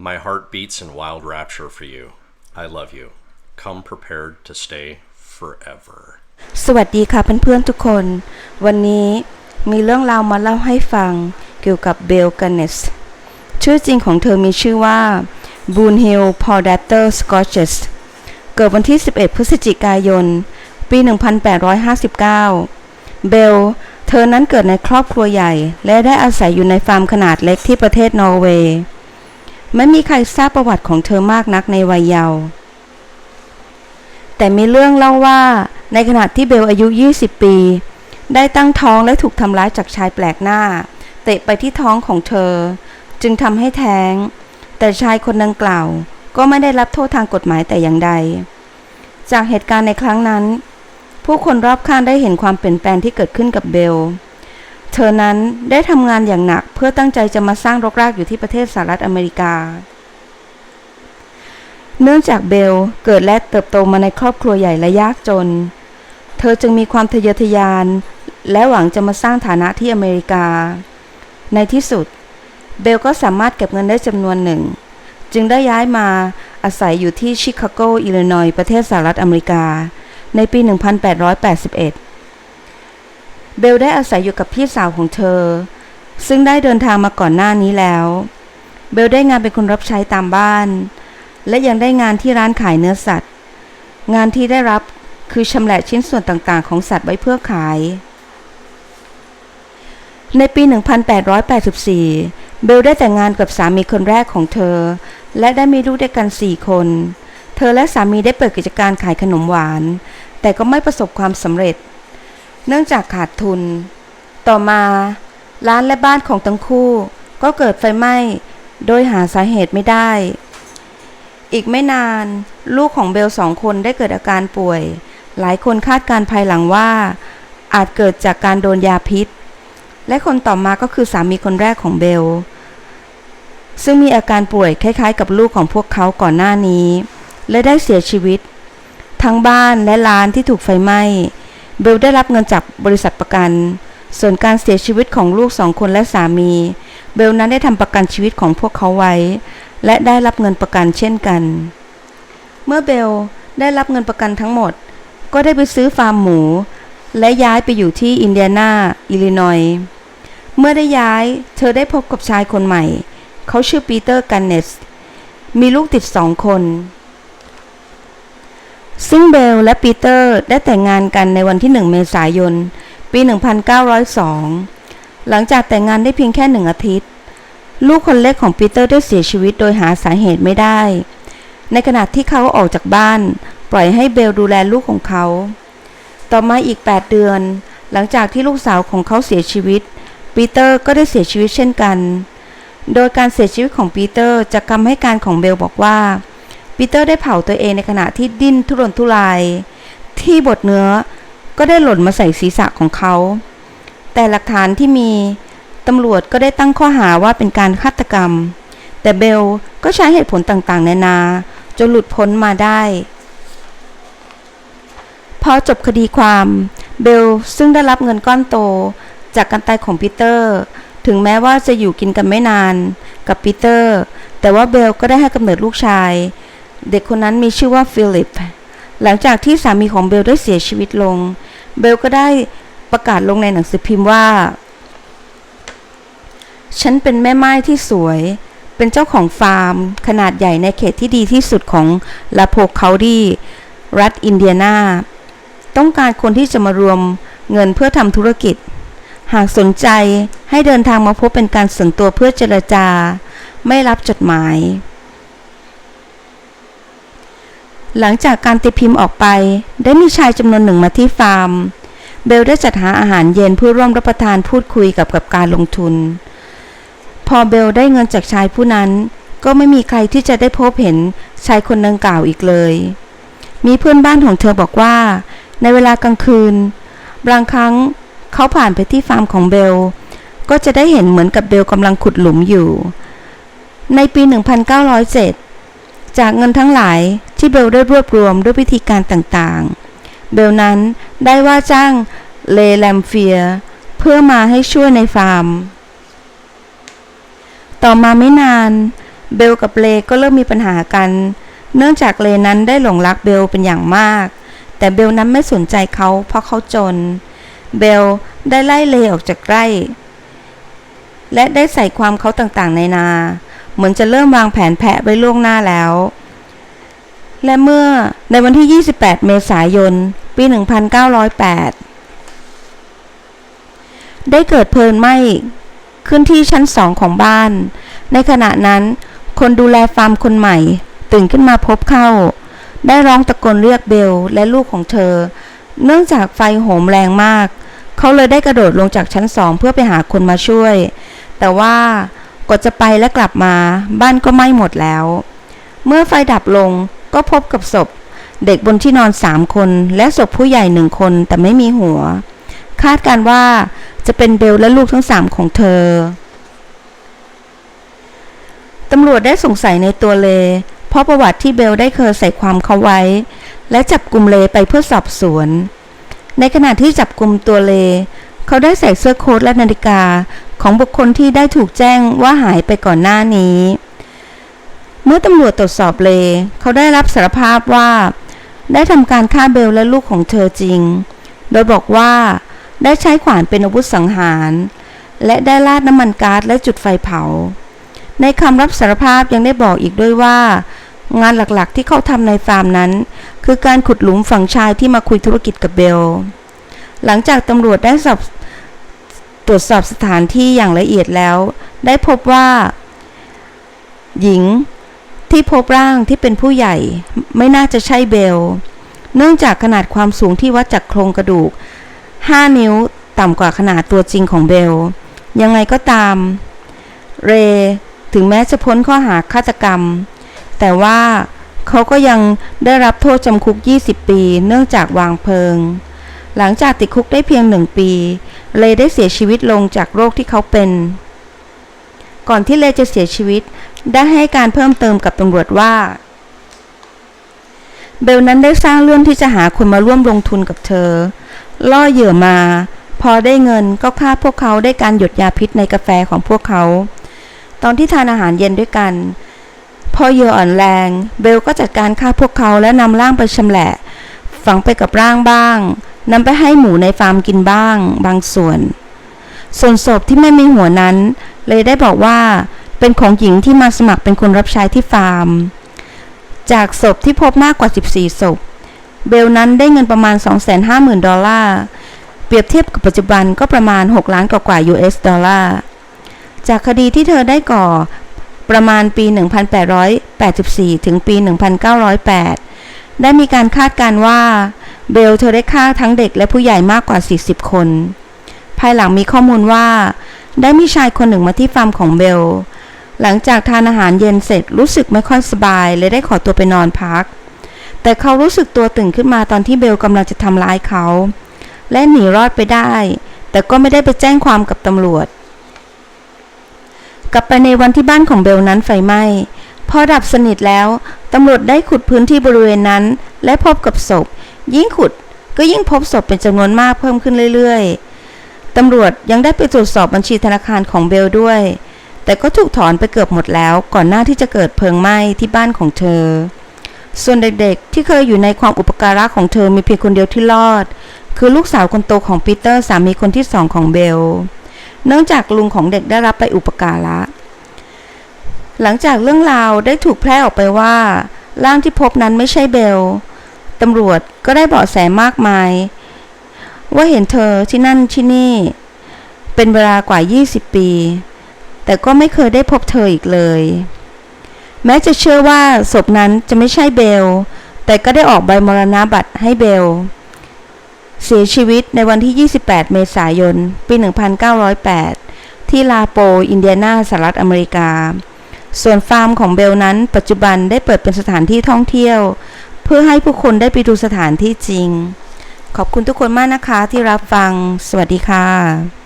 My heart beats in wild rapture for you. I love you. Come prepared to stay forever. สวัสดีค่ะเพื่อนๆทุกคน วันนี้มีเรื่องราวมาเล่าให้ฟังเกี่ยวกับเบลกันเนสชื่อจริงของเธอมีชื่อว่าบูนฮิลพอดัตเตอร์สกอ c เ e s เกิดวันที่ 11 พฤศจิกายน ปี 1859 เบล เธอนั้นเกิดในครอบครัวใหญ่ และได้อาศัยอยู่ในฟาร์มขนาดเล็กที่ประเทศนอร์เวย์ ไม่มีใครทราบประวัติของเธอมากนักในวัยเยาว์แต่มีเรื่องเล่าว่าในขณะที่เบลอายุ 20 ปี ได้ตั้งท้องและถูกทำร้ายจากชายแปลกหน้า เตะไปที่ท้องของเธอ จึงทำให้แท้ง แต่ชายคนดังกล่าว ก็ไม่ได้รับโทษทางกฎหมายแต่อย่างใด จากเหตุการณ์ในครั้งนั้น ผู้คนรอบข้างได้เห็นความเปลี่ยนแปลงที่เกิดขึ้นกับเบล เธอนั้นได้ทำงานอย่างหนักเพื่อตั้งใจจะมาสร้างรกรากอยู่ที่ประเทศสหรัฐอเมริกา เนื่องจากเบลเกิดและเติบโตมาในครอบครัวใหญ่และยากจน เธอจึงมีความทะเยอทะยาน และหวังจะมาสร้างฐานะที่อเมริกา ในที่สุด เบลก็สามารถเก็บเงินได้จำนวนหนึ่ง จึงได้ย้ายมาอาศัยอยู่ที่ชิคาโก อิลลินอยประเทศสหรัฐอเมริกา ในปี 1881 เบลได้อาศัยอยู่กับพี่สาวของเธอ ซึ่งได้เดินทางมาก่อนหน้านี้แล้ว เบลได้งานเป็นคนรับใช้ตามบ้าน และยังได้งานที่ร้านขายเนื้อสัตว์ งานที่ได้รับคือชำแหละชิ้นส่วนต่างๆ ของสัตว์ไว้เพื่อขาย ในปี 1884 เบลได้แต่งงานกับสามีคนแรกของเธอ และได้มีลูกด้วยกัน 4 คน เธอและสามีได้เปิดกิจการขายขนมหวาน แต่ก็ไม่ประสบความสำเร็จ เนื่องจากขาดทุน ต่อมาร้านและบ้านของทั้งคู่ก็เกิดไฟไหม้ โดยหาสาเหตุไม่ได้ อีกไม่นานลูกของเบลสองคนได้เกิดอาการป่วย หลายคนคาดการภายหลังว่า อาจเกิดจากการโดนยาพิษ และคนต่อมาก็คือสามีคนแรกของเบล ซึ่งมีอาการป่วยคล้ายๆ กับลูกของพวกเขาก่อนหน้านี้ และได้เสียชีวิต ทั้งบ้านและร้านที่ถูกไฟไหม้ เบลได้รับเงินจากบริษัทประกัน ส่วนการเสียชีวิตของลูกสองคนและสามี เบลนั้นได้ทำประกันชีวิตของพวกเขาไว้ และได้รับเงินประกันเช่นกัน เมื่อเบลได้รับเงินประกันทั้งหมด ก็ได้ไปซื้อฟาร์มหมู และย้ายไปอยู่ที่อินเดียนา อิลลินอย เมื่อได้ย้าย เธอได้พบกับชายคนใหม่ เขาชื่อปีเตอร์กันเนส มีลูกติดสองคน ซึ่งเบลและปีเตอร์ได้แต่งงานกันในวันที่ 1 เมษายน ปี 1902 หลังจากแต่งงานได้เพียงแค่หนึ่งอาทิตย์ ลูกคนเล็กของปีเตอร์ได้เสียชีวิตโดยหาสาเหตุไม่ได้ ในขณะที่เขาออกจากบ้าน ปล่อยให้เบลดูแลลูกของเขา ต่อมาอีก 8 เดือน หลังจากที่ลูกสาวของเขาเสียชีวิต ปีเตอร์ก็ได้เสียชีวิตเช่นกัน โดยการเสียชีวิตของปีเตอร์จากคำให้การของเบลบอกว่า ปีเตอร์ได้เผาตัวเองในขณะที่ดิ้นทุรนทุราย ที่บดเนื้อก็ได้หล่นมาใส่ศีรษะของเขา แต่หลักฐานที่มีตำรวจก็ได้ตั้งข้อหาว่าเป็นการฆาตกรรม แต่เบลก็ใช้เหตุผลต่างๆ นานาจนหลุดพ้นมาได้พอจบคดีความเบลซึ่งได้รับเงินก้อนโตจากการตายของปีเตอร์ ถึงแม้ว่าจะอยู่กินกันไม่นานกับปีเตอร์ แต่ว่าเบลก็ได้ให้กำเนิดลูกชาย เด็กคนนั้นมีชื่อว่าฟิลิป หลังจากที่สามีของเบลได้เสียชีวิตลง เบลก็ได้ประกาศลงในหนังสือพิมพ์ว่า ฉันเป็นแม่ไม้ที่สวย เป็นเจ้าของฟาร์ม ขนาดใหญ่ในเขตที่ดีที่สุดของลาโพคาดีรัฐอินเดียนา ต้องการคนที่จะมารวมเงินเพื่อทำธุรกิจ หากสนใจให้เดินทางมาพบเป็นการส่วนตัวเพื่อเจรจา ไม่รับจดหมาย หลังจากการตีพิมพ์ออกไป ได้มีชายจำนวนหนึ่งมาที่ฟาร์ม เบลได้จัดหาอาหารเย็นเพื่อร่วมรับประทานพูดคุยกับกับการลงทุน พอเบลได้เงินจากชายผู้นั้น ก็ไม่มีใครที่จะได้พบเห็นชายคนดังกล่าวอีกเลย มีเพื่อนบ้านของเธอบอกว่า ในเวลากลางคืนบางครั้งเขาผ่านไปที่ฟาร์มของเบล ก็จะได้เห็นเหมือนกับเบลกำลังขุดหลุมอยู่ ในปี 1907 จากเงินทั้งหลาย ที่เบลได้รวบรวมด้วยวิธีการต่างๆ เบลนั้นได้ว่าจ้างเลแลมเฟีย เพื่อมาให้ช่วยในฟาร์ม ต่อมาไม่นาน เบลกับเลก็เริ่มมีปัญหากัน เนื่องจากเลนั้นได้หลงรักเบลเป็นอย่างมาก แต่เบลนั้นไม่สนใจเขาเพราะเขาจน เบลได้ไล่เลออกจากไร่ และได้ใส่ความเขาต่างๆ ในนา เหมือนจะเริ่มวางแผนแผะไว้ล่วงหน้าแล้ว และเมื่อในวันที่ 28 เมษายน ปี 1908 ได้เกิดเพลิงไหม้ขึ้นที่ชั้นสองของบ้าน ในขณะนั้น คนดูแลฟาร์มคนใหม่ ตื่นขึ้นมาพบเข้า ได้ร้องตะโกนเรียกเบลและลูกของเธอ เนื่องจากไฟโหมแรงมาก เขาเลยได้กระโดดลงจากชั้นสองเพื่อไปหาคนมาช่วย แต่ว่ากว่าจะไปและกลับมา บ้านก็ไหม้หมดแล้ว เมื่อไฟดับลง ก็พบกับศพ เด็กบนที่นอนสามคน และศพผู้ใหญ่หนึ่งคนแต่ไม่มีหัว คาดการว่าจะเป็นเบลและลูกทั้งสามของเธอตำรวจได้สงสัยในตัวเล เพราะประวัติที่เบลได้เคยใส่ความเขาไว้ และจับกลุ่มเลไปเพื่อสอบสวน ในขณะที่จับกลุ่มตัวเล เขาได้ใส่เสื้อโค้ทและนาฬิกาของบุคคลที่ได้ถูกแจ้งว่าหายไปก่อนหน้านี้ เมื่อตำรวจตรวจสอบเล เขาได้รับสารภาพว่า ได้ทำการฆ่าเบลและลูกของเธอจริง โดยบอกว่า ได้ใช้ขวานเป็นอาวุธสังหาร และได้ราดน้ำมันก๊าซและจุดไฟเผา ในคำรับสารภาพยังได้บอกอีกด้วยว่า งานหลักๆที่เขาทำในฟาร์มนั้น คือการขุดหลุมฝังชายที่มาคุยธุรกิจกับเบล หลังจากตำรวจได้สอบตรวจสอบสถานที่อย่างละเอียดแล้ว ได้พบว่า หญิง ที่พบร่างที่เป็นผู้ใหญ่ ไม่น่าจะใช่เบล เนื่องจากขนาดความสูงที่วัดจากโครงกระดูก 5 นิ้วต่ำกว่าขนาดตัวจริงของเบล ยังไงก็ตาม เร ถึงแม้จะพ้นข้อหาฆาตกรรม แต่ว่าเขาก็ยังได้รับโทษจำคุก 20 ปี เนื่องจากวางเพลิง หลังจากติดคุกได้เพียงหนึ่งปี เลได้เสียชีวิตลงจากโรคที่เขาเป็น ก่อนที่เลจะเสียชีวิต ได้ให้การเพิ่มเติมกับตำรวจว่า เบลนั้นได้สร้างเรื่องที่จะหาคนมาร่วมลงทุนกับเธอ ล่อเหยื่อมา พอได้เงินก็ฆ่าพวกเขาได้การหยดยาพิษในกาแฟของพวกเขา ตอนที่ทานอาหารเย็นด้วยกัน พอเหยื่ออ่อนแรง เบลก็จัดการฆ่าพวกเขาและนำร่างไปชำแหละ ฝังไปกับร่างบ้างนำไปให้หมูในฟาร์มกินบ้าง บางส่วน ส่วนศพที่ไม่มีหัวนั้น เลยได้บอกว่า เป็นของหญิงที่มาสมัครเป็นคนรับใช้ที่ฟาร์ม จากศพที่พบมากกว่า 14 ศพ เบลนั้นได้เงินประมาณ 250,000 ดอลลาร์ เปรียบเทียบกับปัจจุบันก็ประมาณ 6 ล้านกว่ากว่า US ดอลลาร์ จากคดีที่เธอได้ก่อประมาณปี 1884 ถึงปี 1908 ได้มีการคาดการว่า เบลเธอได้ฆ่าทั้งเด็กและผู้ใหญ่มากกว่า 40 คน ภายหลังมีข้อมูลว่า ได้มีชายคนหนึ่งมาที่ฟาร์มของเบล หลังจากทานอาหารเย็นเสร็จรู้สึกไม่ค่อยสบาย เลยได้ขอตัวไปนอนพัก แต่เขารู้สึกตัวตื่นขึ้นมาตอนที่เบลกำลังจะทำร้ายเขา และหนีรอดไปได้ แต่ก็ไม่ได้ไปแจ้งความกับตำรวจ กลับไปในวันที่บ้านของเบลนั้นไฟไหม้พอดับสนิทแล้วตำรวจได้ขุดพื้นที่บริเวณนั้น และพบกับศพ ยิ่งขุดก็ยิ่งพบศพเป็นจำนวนมากเพิ่มขึ้นเรื่อยๆตำรวจยังได้ไปตรวจสอบบัญชีธนาคารของเบลด้วย แต่ก็ถูกถอนไปเกือบหมดแล้วก่อนหน้าที่จะเกิดเพลิงไหม้ที่บ้านของเธอ ส่วนเด็กๆ ที่เคยอยู่ในความอุปการะของเธอมีเพียงคนเดียวที่รอด คือลูกสาวคนโตของปีเตอร์สามีคนที่สองของเบล เนื่องจากลุงของเด็กได้รับไปอุปการะ หลังจากเรื่องราวได้ถูกแพร่ออกไปว่าร่างที่พบนั้นไม่ใช่เบลตำรวจก็ได้เบาะแสมากมาย ว่าเห็นเธอที่นั่นที่นี่ เป็นเวลากว่า 20 ปี แต่ก็ไม่เคยได้พบเธออีกเลย แม้จะเชื่อว่าศพนั้นจะไม่ใช่เบล แต่ก็ได้ออกใบมรณาบัตรให้เบล เสียชีวิตในวันที่ 28 เมษายน ปี 1908 ที่ลาโป อินเดียนา สหรัฐอเมริกา ส่วนฟาร์มของเบลนั้น ปัจจุบันได้เปิดเป็นสถานที่ท่องเที่ยว เพื่อให้ผู้คนได้ไปดูสถานที่จริง ขอบคุณทุกคนมากนะคะที่รับฟัง สวัสดีค่ะ